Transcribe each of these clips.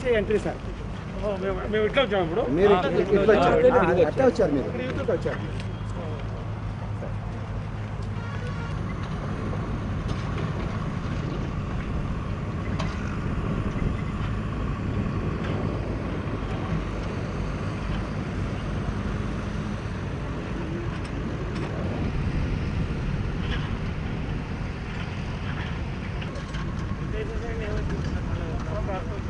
నుంచి entry sir మేము ఇట్లా వచ్చాము ఇప్పుడు మీరు ఇట్లా- ఇట్లా వచ్చారు ఆ, అట్లా వచ్చారు మీరు ఇక్కడ యూత్కి వచ్చారు ఎవరు చెప్పారు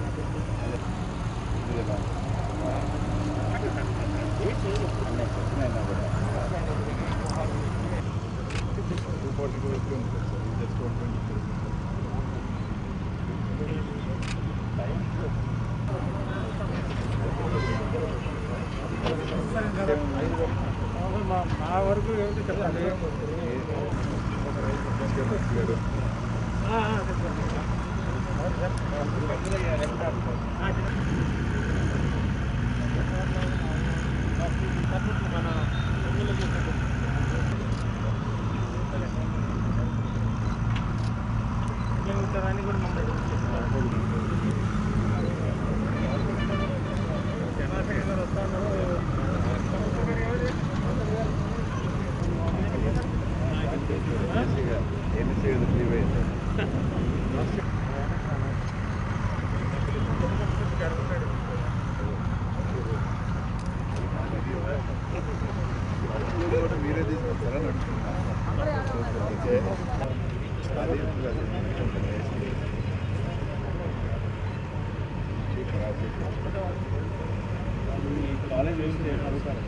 తీసుకోవాలి మా- మా వరకు ఏమిటి చెప్పండి చెప్పండి. మీరే తీసుకొస్తారా కాలేజ్ వేసి అడుగుతారు